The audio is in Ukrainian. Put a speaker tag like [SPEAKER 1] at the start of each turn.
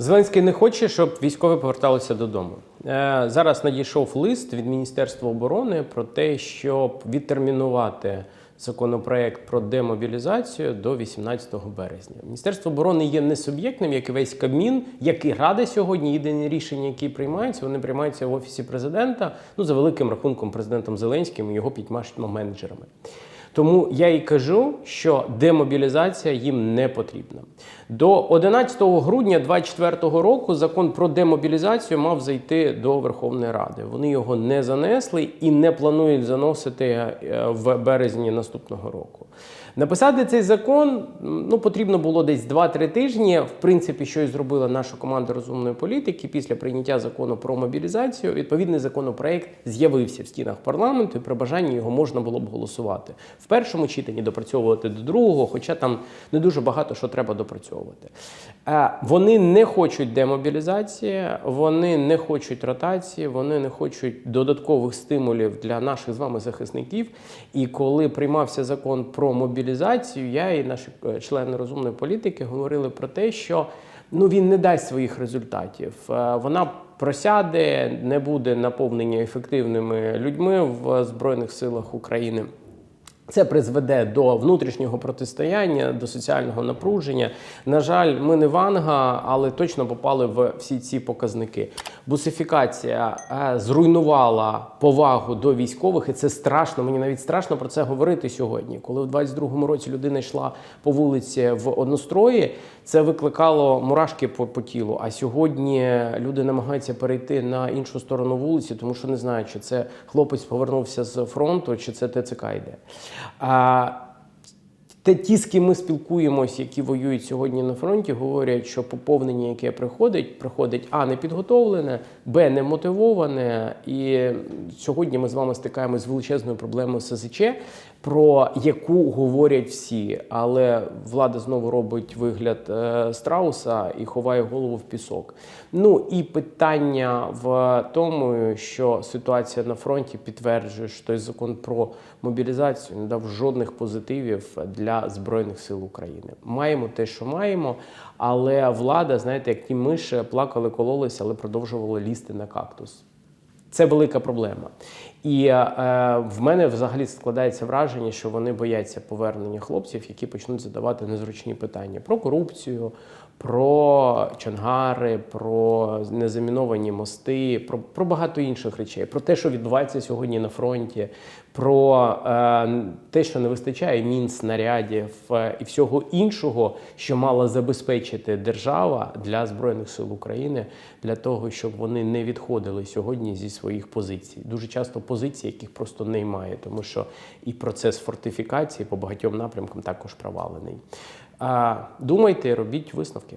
[SPEAKER 1] Зеленський не хоче, щоб військові поверталися додому. Е, Зараз надійшов лист від Міністерства оборони про те, щоб відтермінувати законопроект про демобілізацію до 18 березня. Міністерство оборони є не суб'єктним, як і весь Кабмін, як і Рада сьогодні. Єдині рішення, які приймаються, вони приймаються в офісі президента. Ну за великим рахунком, президентом Зеленським і його п'ятьма менеджерами. Тому я і кажу, що демобілізація їм не потрібна. До 11 грудня 2024 року закон про демобілізацію мав зайти до Верховної Ради. Вони його не занесли і не планують заносити е, в березні наступного року. Написати цей закон ну, потрібно було десь 2-3 тижні. В принципі, що і зробила наша команда розумної політики після прийняття закону про мобілізацію. Відповідний законопроект з'явився в стінах парламенту, і при бажанні його можна було б голосувати в першому читанні, допрацьовувати до другого, хоча там не дуже багато що треба допрацьовувати. Е, Вони не хочуть демобілізації, вони не хочуть ротації, вони не хочуть додаткових стимулів для наших з вами захисників. І коли приймався закон про мобілізацію, я і наші е, члени розумної політики говорили про те, що ну він не дасть своїх результатів. Е, Вона просяде, не буде наповнення ефективними людьми в Збройних силах України. Це призведе до внутрішнього протистояння, до соціального напруження. На жаль, ми не ванга, але точно попали в всі ці показники. Бусифікація е, зруйнувала повагу до військових, і це страшно. Мені навіть страшно про це говорити сьогодні. Коли в 22-му році людина йшла по вулиці в однострої, це викликало мурашки по, по тілу. А сьогодні люди намагаються перейти на іншу сторону вулиці, тому що не знають, чи це хлопець повернувся з фронту, чи це ТЦК йде. Те, ті, з ким ми спілкуємось, які воюють сьогодні на фронті, говорять, що поповнення, яке приходить, приходить а не підготовлене, б не мотивоване. І сьогодні ми з вами стикаємося з величезною проблемою СЗЧ, про яку говорять всі. Але влада знову робить вигляд е, страуса і ховає голову в пісок. Ну і питання в тому, що ситуація на фронті підтверджує, що той закон про мобілізацію не дав жодних позитивів для Збройних сил України. Маємо те, що маємо, але влада, знаєте, як ті миші плакали, кололися, але продовжували лізти на кактус. Це велика проблема. І е, в мене взагалі складається враження, що вони бояться повернення хлопців, які почнуть задавати незручні питання про корупцію, про чангари, про незаміновані мости, про, про багато інших речей, про те, що відбувається сьогодні на фронті, про е, те, що не вистачає мін, снарядів е, і всього іншого, що мала забезпечити держава для збройних сил України, для того, щоб вони не відходили сьогодні зі своїх позицій. Дуже часто позиції, яких просто немає, тому що і процес фортифікації по багатьом напрямкам також провалений. Думайте, робіть висновки.